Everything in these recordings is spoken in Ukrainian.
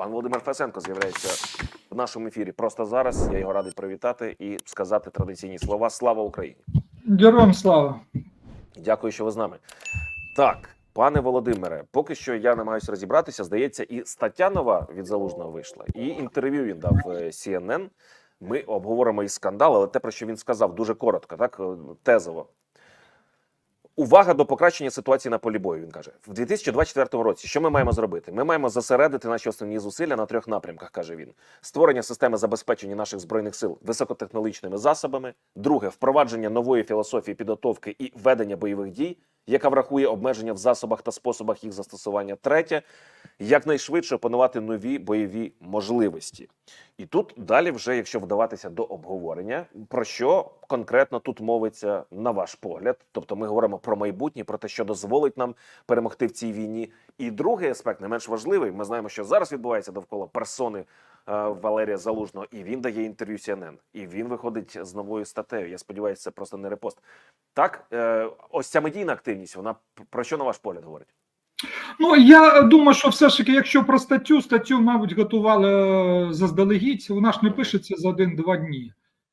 Пан Володимир Фесенко з'являється в нашому ефірі. Просто зараз я його радий привітати і сказати традиційні слова. Слава Україні! Героям слава. Дякую, що ви з нами. Так, пане Володимире, поки що я намагаюся розібратися. Здається, і стаття нова від залужного вийшла, і інтерв'ю він дав е, CNN. Ми обговоримо і скандал, але те, про що він сказав, дуже коротко, так е, тезово. Увага до покращення ситуації на полі бою. Він каже, в 2024 році. Що ми маємо зробити? Ми маємо зосередити наші основні зусилля на трьох напрямках, каже він: створення системи забезпечення наших збройних сил високотехнологічними засобами. Друге впровадження нової філософії підготовки і ведення бойових дій, яка врахує обмеження в засобах та способах їх застосування. Третє якнайшвидше опанувати нові бойові можливості. І тут далі, вже якщо вдаватися до обговорення, про що конкретно тут мовиться на ваш погляд? Тобто, ми говоримо про майбутнє, про те, що дозволить нам перемогти в цій війні. І другий аспект, не менш важливий, ми знаємо, що зараз відбувається довкола персони Валерія Залужного, і він дає інтерв'ю CNN, і він виходить з новою статтею. Я сподіваюся, це просто не репост. Так, е, ось ця медійна активність, вона про що на ваш погляд говорить? Ну я думаю, що все ж таки, якщо про статтю, статтю, мабуть, готували е, заздалегідь, вона ж не пишеться за один-два дні.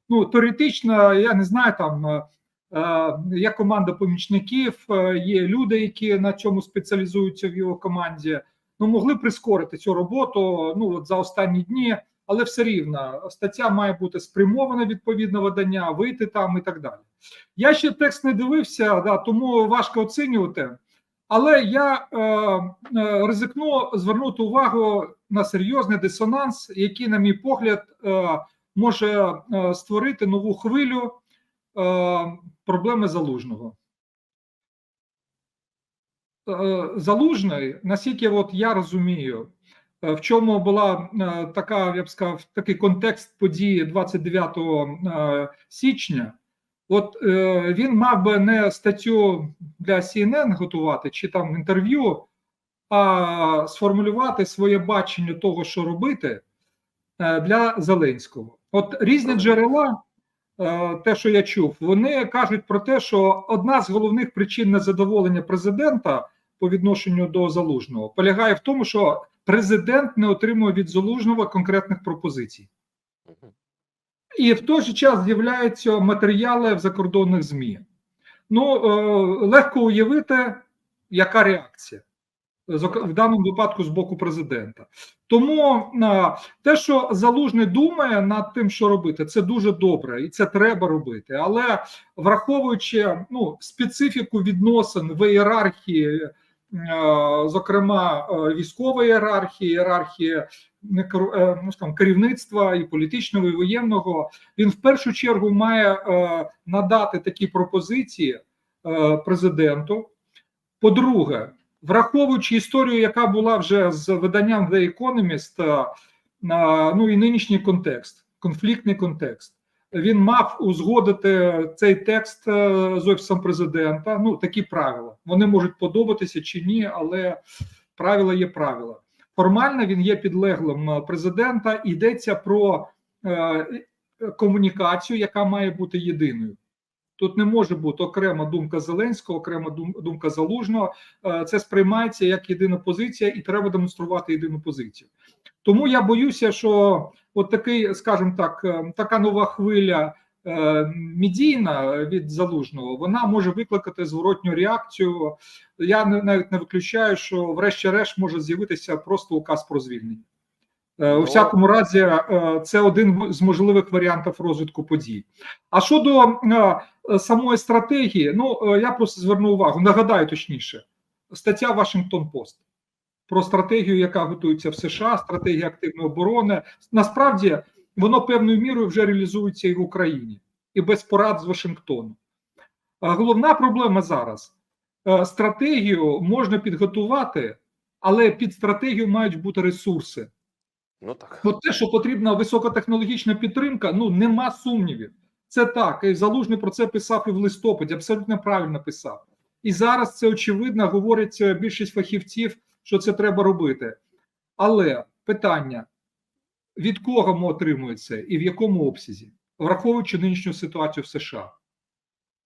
Ну, теоретично, я не знаю, там е, е, є команда помічників, е, є люди, які на цьому спеціалізуються в його команді. Ну, могли прискорити цю роботу ну, от за останні дні, але все рівно стаття має бути спрямована відповідно видання, вийти там і так далі. Я ще текст не дивився, да, тому важко оцінювати. Але я е, е, ризикну звернути увагу на серйозний дисонанс, який, на мій погляд, е, може е, створити нову хвилю е, проблеми залужного. Е, Залужний, наскільки от я розумію, е, в чому була е, така, я б сказав, такий контекст події 29 е, січня. От е, він мав би не статтю для CNN готувати чи там інтерв'ю, а сформулювати своє бачення того, що робити е, для Зеленського. От різні джерела, е, те, що я чув, вони кажуть про те, що одна з головних причин незадоволення президента по відношенню до залужного полягає в тому, що президент не отримує від залужного конкретних пропозицій. І в той же час з'являються матеріали в закордонних ЗМІ. Ну, е, легко уявити, яка реакція в даному випадку з боку президента. Тому е, те, що залужний думає над тим, що робити, це дуже добре, і це треба робити. Але враховуючи ну, специфіку відносин в ієрархії, е, зокрема е, військової ієрархії, ієрархії е, ну, скажімо, керівництва і політичного, і воєнного, він в першу чергу має е, надати такі пропозиції е, президенту. По-друге, враховуючи історію, яка була вже з виданням The Economist, е, ну і нинішній контекст, конфліктний контекст. Він мав узгодити цей текст е, з офісом президента. Ну такі правила. Вони можуть подобатися чи ні, але правила є правила. Формально він є підлеглим е, президента. Йдеться про е, комунікацію, яка має бути єдиною. Тут не може бути окрема думка Зеленського, окрема думка Залужного. Е, Це сприймається як єдина позиція, і треба демонструвати єдину позицію. Тому я боюся, що от такий, скажімо так, е, така нова хвиля е, медійна від залужного, вона може викликати зворотню реакцію. Я навіть не виключаю, що врешті-решт може з'явитися просто указ про звільнення. Е, У всякому разі, е, це один з можливих варіантів розвитку подій. А щодо е, самої стратегії, ну я просто зверну увагу, нагадаю точніше, стаття Вашингтон Пост про стратегію, яка готується в США, стратегія активної оборони. Насправді воно певною мірою вже реалізується і в Україні, і без порад з Вашингтону. Головна проблема зараз: стратегію можна підготувати, але під стратегію мають бути ресурси. Ну так. От те, що потрібна високотехнологічна підтримка, ну нема сумнівів. Це так. І Залужний про це писав і в листопаді, абсолютно правильно писав. І зараз це очевидно говорить е, більшість фахівців, що це треба робити. Але питання: від кого ми отримуємо це і в якому обсязі, враховуючи нинішню ситуацію в США?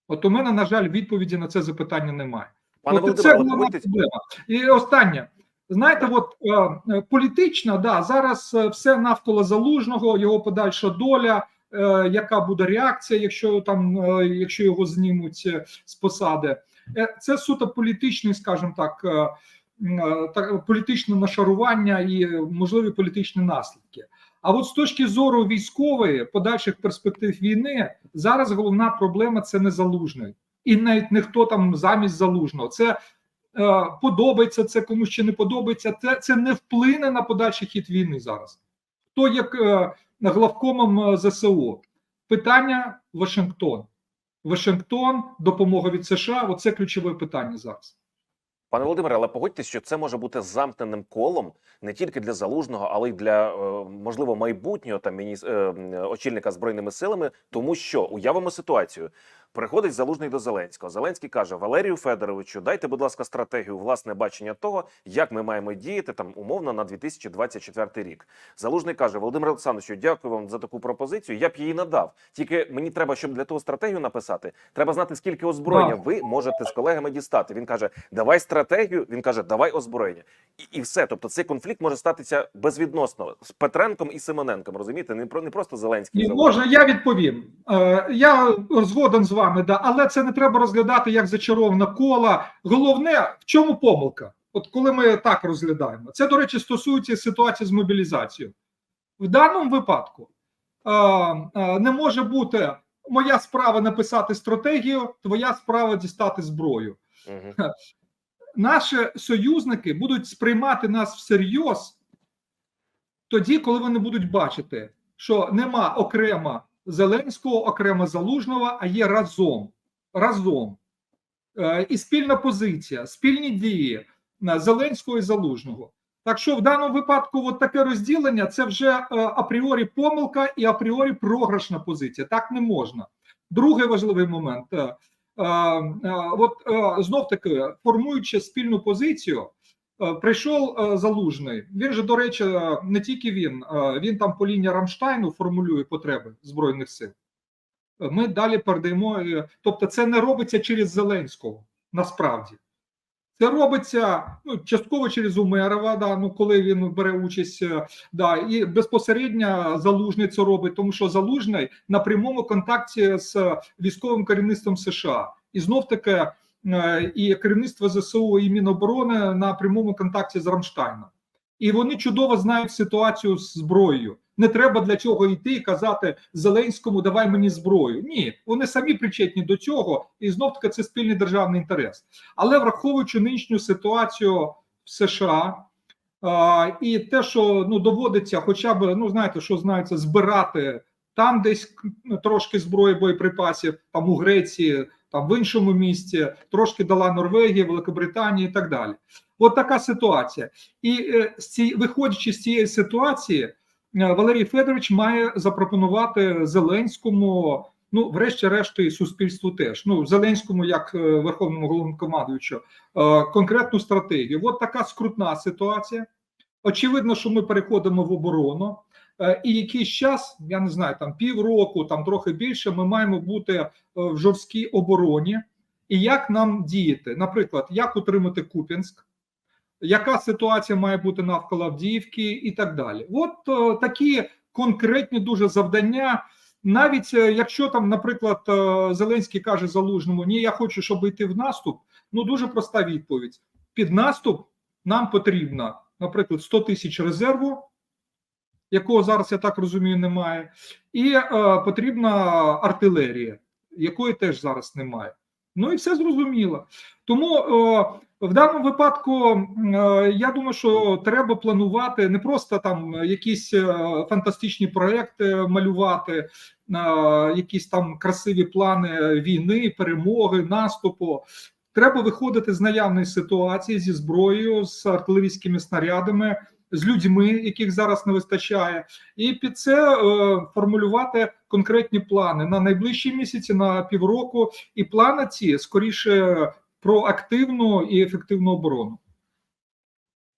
От у мене, на жаль, відповіді на це запитання немає. Пане Володимире, це головна проблема. І останнє. Знаєте, от е, е, політично, да, зараз е, все навколо залужного, його подальша доля, е, яка буде реакція, якщо там е, якщо його знімуть е, з посади. Е, Це суто політичний, скажімо так, е, політичне нашарування і можливі політичні наслідки. А от з точки зору військової подальших перспектив війни, зараз головна проблема це не залужний, і навіть не хто там замість залужного. Це подобається це комусь чи не подобається. Це, це не вплине на подальший хід війни зараз. Хто як е, главкомом е, ЗСУ? Питання Вашингтон. Вашингтон, допомога від США. Оце ключове питання зараз. Пане Володимире, але погодьтесь, що це може бути замкненим колом не тільки для залужного, але й для е, можливо майбутнього там мініс... е, очільника збройними силами, тому що уявимо ситуацію. Приходить залужний до Зеленського. Зеленський каже: Валерію Федоровичу, дайте, будь ласка, стратегію, власне бачення того, як ми маємо діяти там умовно на 2024 рік. Залужний каже: Володимир Олександровичу, дякую вам за таку пропозицію. Я б її надав. Тільки мені треба, щоб для того стратегію написати, треба знати, скільки озброєння ви можете з колегами дістати. Він каже: Давай стратегію. Він каже, давай озброєння, і, і все. Тобто, цей конфлікт може статися безвідносно з Петренком і Симоненком. Розумієте, не про не просто Зеленський можна, я відповім. Е, я згоден з вами, да, але це не треба розглядати як зачароване коло. Головне, в чому помилка? От коли ми так розглядаємо, це, до речі, стосується ситуації з мобілізацією. В даному випадку не може бути моя справа написати стратегію, твоя справа дістати зброю. Мгм. Наші союзники будуть сприймати нас всерйоз тоді, коли вони будуть бачити, що нема окремо Зеленського, окремо Залужного, а є разом. Разом. Е, І спільна позиція, спільні дії Зеленського і Залужного. Так що в даному випадку от таке розділення це вже е, апріорі помилка і апріорі програшна позиція. Так не можна. Другий важливий момент. Е, е, е, От е, знов таки, формуючи спільну позицію, е, прийшов е, залужний. Він же, до речі, е, не тільки він, е, він там по лінії Рамштайну формулює потреби збройних сил. Е, Ми далі передаємо. е, Тобто, це не робиться через Зеленського насправді. Це робиться ну, частково через Умерова, да, ну, коли він бере участь, е, да, і безпосередньо залужний це робить, тому що залужний на прямому контакті з військовим керівництвом США. І знов таки е, і керівництво ЗСУ і Міноборони на прямому контакті з Рамштайном. І вони чудово знають ситуацію з зброєю. Не треба для цього йти і казати Зеленському давай мені зброю. Ні, вони самі причетні до цього, і знов таки це спільний державний інтерес. Але враховуючи нинішню ситуацію в США а, і те, що ну доводиться, хоча б ну знаєте, що знається, збирати там десь ну, трошки зброї боєприпасів, там у Греції, там в іншому місці, трошки дала Норвегія, Великобританія і так далі. От така ситуація. І е, виходячи з цієї ситуації, е, Валерій Федорович має запропонувати Зеленському. Ну, врешті-решт, і суспільству теж. Ну, Зеленському, як е, верховному головнокомандуючу, конкретну стратегію. От така скрутна ситуація. Очевидно, що ми переходимо в оборону, і якийсь час, я не знаю, там півроку, там трохи більше, ми маємо бути е, в жорсткій обороні. І як нам діяти? Наприклад, як утримати Куп'янськ, яка ситуація має бути навколо Авдіївки і так далі. От е, такі конкретні дуже завдання. Навіть е, якщо там, наприклад, е, Зеленський каже залужному, ні, я хочу, щоб йти в наступ. Ну дуже проста відповідь: під наступ нам потрібно, наприклад, 100 тисяч резерву, якого зараз я так розумію, немає, і е, потрібна артилерія, якої теж зараз немає. Ну і все зрозуміло. Тому е, в даному випадку е, я думаю, що треба планувати не просто там якісь е, фантастичні проекти малювати, е, якісь там красиві плани війни, перемоги, наступу. Треба виходити з наявної ситуації зі зброєю, з артилерійськими снарядами, з людьми, яких зараз не вистачає, і під це е, формулювати конкретні плани на найближчі місяці, на півроку, і плани ці скоріше про активну і ефективну оборону.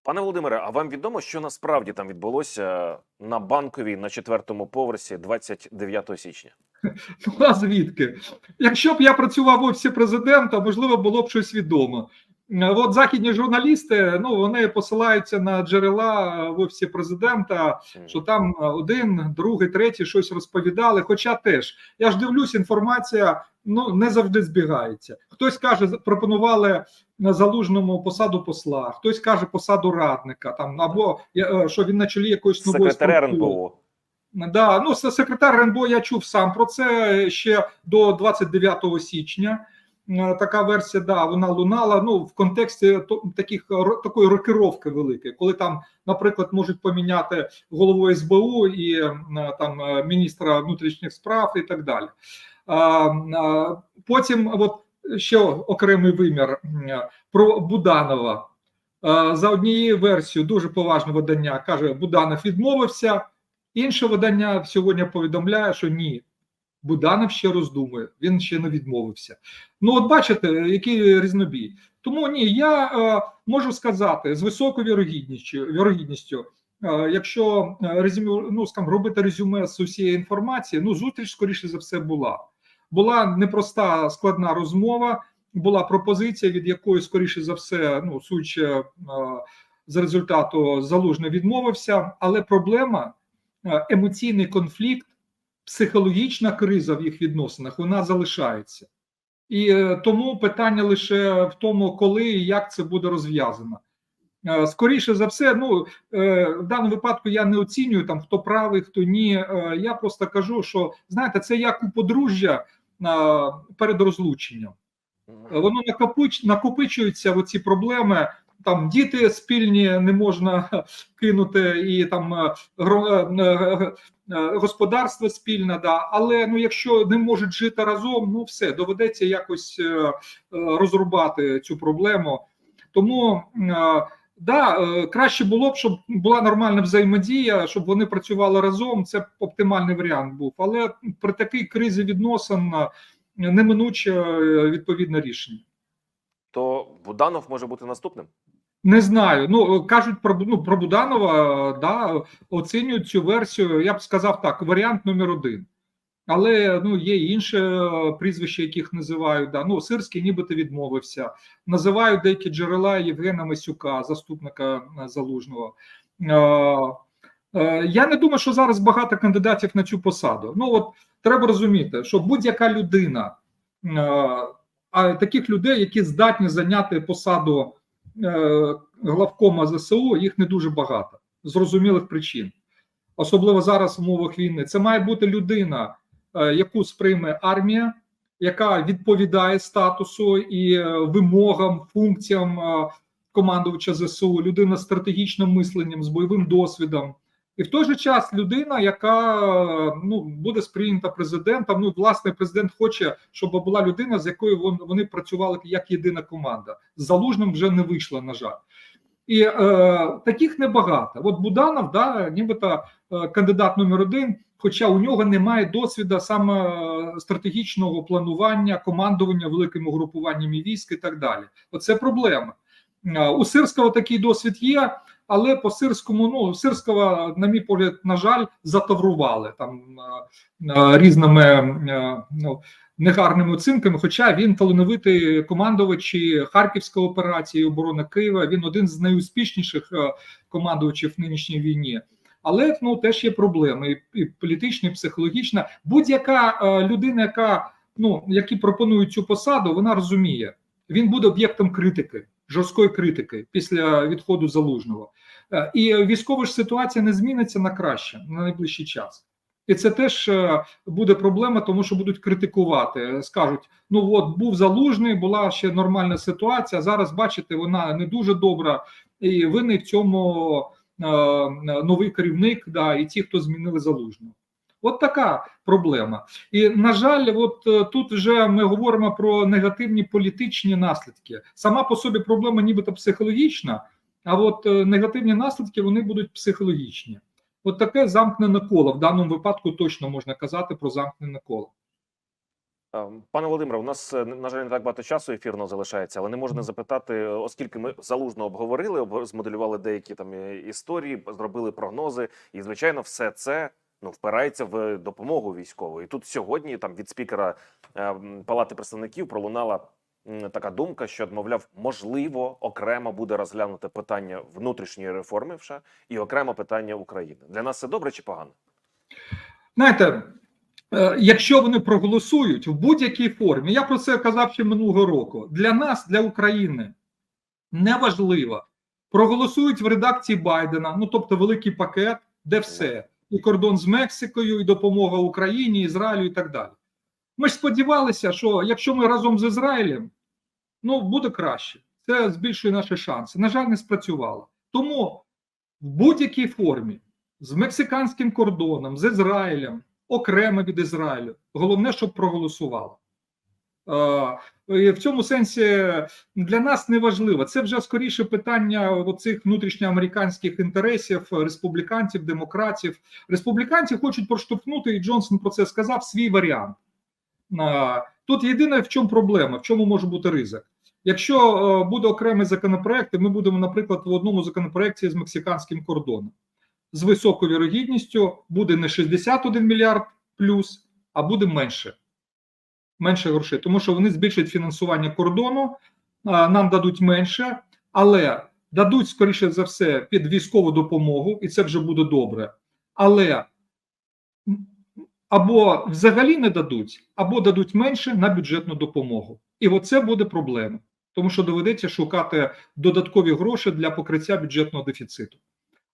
Пане Володимире, а вам відомо, що насправді там відбулося на банковій на четвертому поверсі 29 січня? Ну а звідки? Якщо б я працював в офісі президента, можливо, було б щось відомо. Е, От західні журналісти, ну вони посилаються на джерела в офісі президента, що там один, другий, третій щось розповідали. Хоча теж я ж дивлюсь, інформація ну не завжди збігається. Хтось каже, пропонували на залужному посаду посла, хтось каже посаду радника, там або е, що він на чолі якоїсь нової Секретаря. РНБО. Да, ну секретар РНБО я чув сам про це ще до 29 січня. Е, Така версія, да, вона лунала. Ну в контексті таких ро- такої рокировки великої, коли там, наприклад, можуть поміняти голову СБУ і е, там е, міністра внутрішніх справ і так далі. Потім, от ще окремий вимір про Буданова. Е, За однією версією, дуже поважне видання каже, Буданов відмовився. Інше видання сьогодні повідомляє, що ні, Буданов ще роздумує, він ще не відмовився. Ну, от бачите, який різнобій. Тому ні, я е, можу сказати з високою вірогідністю, вірогідністю е, якщо е, резюме, ну, скажімо, робити резюме з усієї інформації, ну зустріч, скоріше за все, була. Була непроста складна розмова, була пропозиція, від якої, скоріше за все, ну, судячи е, з результату залужний відмовився, але проблема е, емоційний конфлікт, психологічна криза в їх відносинах вона залишається. І е, тому питання лише в тому, коли і як це буде розв'язано. Е, Скоріше за все, ну е, в даному випадку я не оцінюю там хто правий, хто ні. Я просто кажу, що знаєте, це як у подружжя перед розлученням. Воно накопич, накопичуються оці проблеми. Там діти спільні не можна кинути, і там е, е, е, господарство спільне, да. але ну якщо не можуть жити разом, ну все доведеться якось розрубати цю проблему. Тому да, краще було б, щоб була нормальна взаємодія, щоб вони працювали разом. Це б оптимальний варіант був. Але при такій кризі відносин неминуче відповідне рішення. То Буданов може бути наступним. Не знаю. Ну кажуть про ну, про Буданова, да, оцінюють цю версію. Я б сказав так: варіант номер один. Але ну є інші е, прізвища, яких називають. Да. Ну, Сирський нібито відмовився. Називають деякі джерела Євгена Масюка, заступника е, залужного. Е, е, Я не думаю, що зараз багато кандидатів на цю посаду. Ну от треба розуміти, що будь-яка людина, е, а таких людей, які здатні зайняти посаду е, главкома ЗСУ, їх не дуже багато зрозумілих причин. Особливо зараз в умовах війни. Це має бути людина, е, яку сприйме армія, яка відповідає статусу і е, вимогам, функціям е, командувача ЗСУ, людина з стратегічним мисленням, з бойовим досвідом. І в той же час людина, яка ну буде сприйнята президентом. Ну, власне, президент хоче, щоб була людина, з якою вони працювали як єдина команда. З залужним вже не вийшло, на жаль. І е, таких небагато. От Буданов, да, нібито е, кандидат номер один, хоча у нього немає досвіду саме е, стратегічного планування, командування великими угрупуваннями військ і так далі. Оце проблема. Е, У Сирського такий досвід є, але по Сирському, ну Сирського, на мій погляд, на жаль, затаврували там е, е, різними е, ну, негарними оцінками. Хоча він талановитий командувач Харківської операції оборони Києва. Він один з найуспішніших командувачів в нинішній війні. Але ну теж є проблеми і, політична, і психологічна. Будь-яка людина, яка ну які пропонують цю посаду, вона розуміє, він буде об'єктом критики, жорсткої критики після відходу залужного. Е, І військова ж ситуація не зміниться на краще на найближчий час. І це теж е, буде проблема, тому що будуть критикувати. Скажуть: ну от був залужний, була ще нормальна ситуація. Зараз бачите, вона не дуже добра, і винний в цьому е, новий керівник, да, і ті, хто змінили залужного. От така проблема. І на жаль, от е, тут вже ми говоримо про негативні політичні наслідки. Сама по собі проблема, нібито психологічна, а от е, негативні наслідки вони будуть психологічні. От таке замкнене коло. В даному випадку точно можна казати про замкнене коло. Е, Пане Володимире, у нас на жаль не так багато часу ефірного залишається, але не можна запитати, оскільки ми залужно обговорили, об- змоделювали деякі там історії, зробили прогнози, і звичайно, все це ну впирається в допомогу військову. І тут сьогодні там від спікера е, Палати представників пролунала така думка, що мовляв, можливо, окремо буде розглянуте питання внутрішньої реформи в США і окремо питання України. Для нас це добре чи погано? Знаєте, е, якщо вони проголосують в будь-якій формі, я про це казав ще минулого року. Для нас, для України, неважливо. Проголосують в редакції Байдена, ну тобто великий пакет, де все, і кордон з Мексикою, і допомога Україні, Ізраїлю і так далі. Ми ж сподівалися, що якщо ми разом з Ізраїлем, ну буде краще. Це збільшує наші шанси. На жаль, не спрацювало. Тому в будь-якій формі з мексиканським кордоном, з Ізраїлем, окремо від Ізраїлю. Головне, щоб проголосувало. І в цьому сенсі для нас не важливо. Це вже скоріше питання оцих внутрішньоамериканських інтересів, республіканців, демократів. Республіканці хочуть проштовхнути, і Джонсон про це сказав, свій варіант. Тут єдине в чому проблема, в чому може бути ризик. Якщо е, буде окремий законопроект, ми будемо, наприклад, в одному законопроекті з мексиканським кордоном з високою вірогідністю буде не 61 мільярд плюс, а буде менше. Менше грошей, тому що вони збільшать фінансування кордону, нам дадуть менше, але дадуть, скоріше за все, під військову допомогу, і це вже буде добре. Але або взагалі не дадуть, або дадуть менше на бюджетну допомогу. І оце буде проблема, тому що доведеться шукати додаткові гроші для покриття бюджетного дефіциту.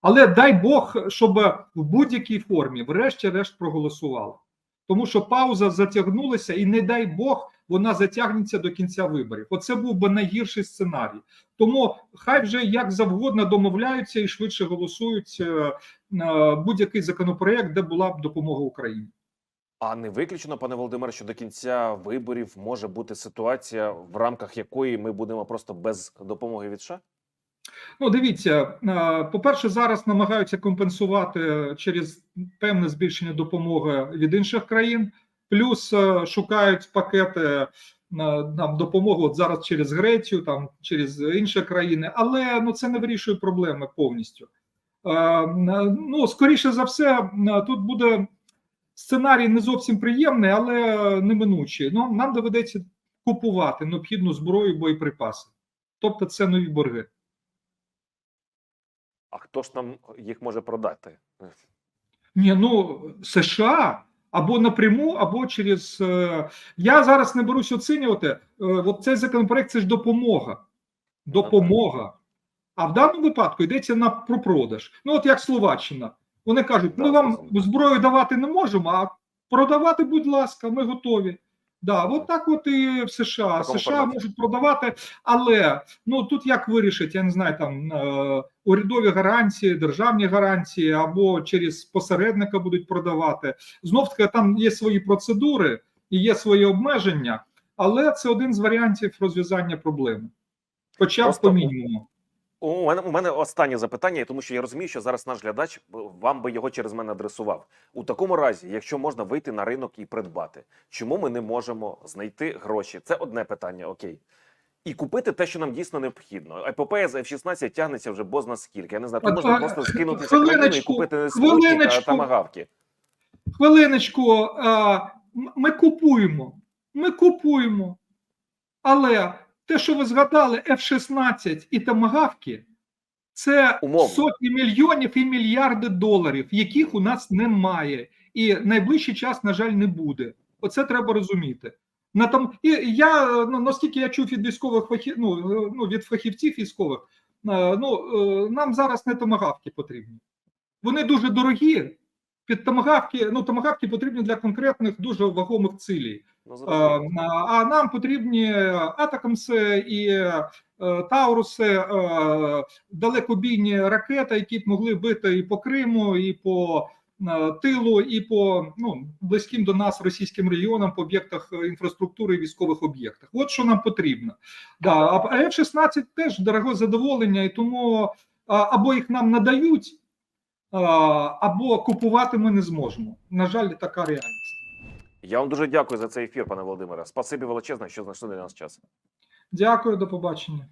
Але дай Бог, щоб в будь-якій формі, врешті-решт, проголосували. Тому що пауза затягнулася, і не дай Бог, вона затягнеться до кінця виборів. Оце був би найгірший сценарій. Тому хай вже як завгодно домовляються і швидше голосують е, е, будь-який законопроект, де була б допомога Україні. А не виключено, пане Володимире, що до кінця виборів може бути ситуація, в рамках якої ми будемо просто без допомоги від США? Ну, дивіться, е, по-перше, зараз намагаються компенсувати через певне збільшення допомоги від інших країн, плюс е, шукають пакети е, нам допомогу от зараз через Грецію, там через інші країни, але ну це не вирішує проблеми повністю. Ну, скоріше за все, тут буде сценарій не зовсім приємний, але неминучий. Ну, нам доведеться купувати необхідну зброю, боєприпаси. Тобто, це нові борги. А хто ж нам їх може продати? Ні, ну США або напряму, або через. е, Я зараз не берусь оцінювати. е, От цей законопроект це ж допомога. Допомога. А в даному випадку йдеться на про продаж. Ну, от як Словаччина. Вони кажуть: ми вам зброю давати не можемо, а продавати, будь ласка, ми готові. Да, от так от і в США. такому США форматі. можуть продавати, але ну тут як вирішить, я не знаю, там е, урядові гарантії, державні гарантії або через посередника будуть продавати. Знов таки там є свої процедури і є свої обмеження, але це один з варіантів розв'язання проблеми. Хоча б по мінімуму. У мене у мене останнє запитання, тому що я розумію, що зараз наш глядач вам би його через мене адресував. У такому разі, якщо можна вийти на ринок і придбати, чому ми не можемо знайти гроші? Це одне питання, окей. І купити те, що нам дійсно необхідно. Епопея з F-16 тягнеться вже бозна скільки. Я не знаю, то можна просто скинутися країну і купити не спутник, а тамагавки. Хвилиночку, ми купуємо. Ми купуємо. Але те, що ви згадали, F-16 і тамагавки, це Умовно. сотні мільйонів і мільярди доларів, яких у нас немає, і найближчий час, на жаль, не буде. Оце треба розуміти. На там і я ну, наскільки я чув від військових фахів, ну, е, ну від фахівців військових, е, ну е, нам зараз не томагавки потрібні. Вони дуже дорогі. Під томагавки, ну томагавки потрібні для конкретних дуже вагомих цілей. Е. А нам потрібні атакамси і е, Тауруси, е, далекобійні ракети, які б могли бити і по Криму, і по тилу, і по ну, близьким до нас російським регіонам по об'єктах інфраструктури і військових об'єктах. От що нам потрібно. Да, а F-16 теж дороге задоволення, і тому або їх нам надають, або купувати ми не зможемо. На жаль, така реальність. Я вам дуже дякую за цей ефір, пане Володимире. Спасибі величезне, що знайшли для нас час. Дякую, до побачення.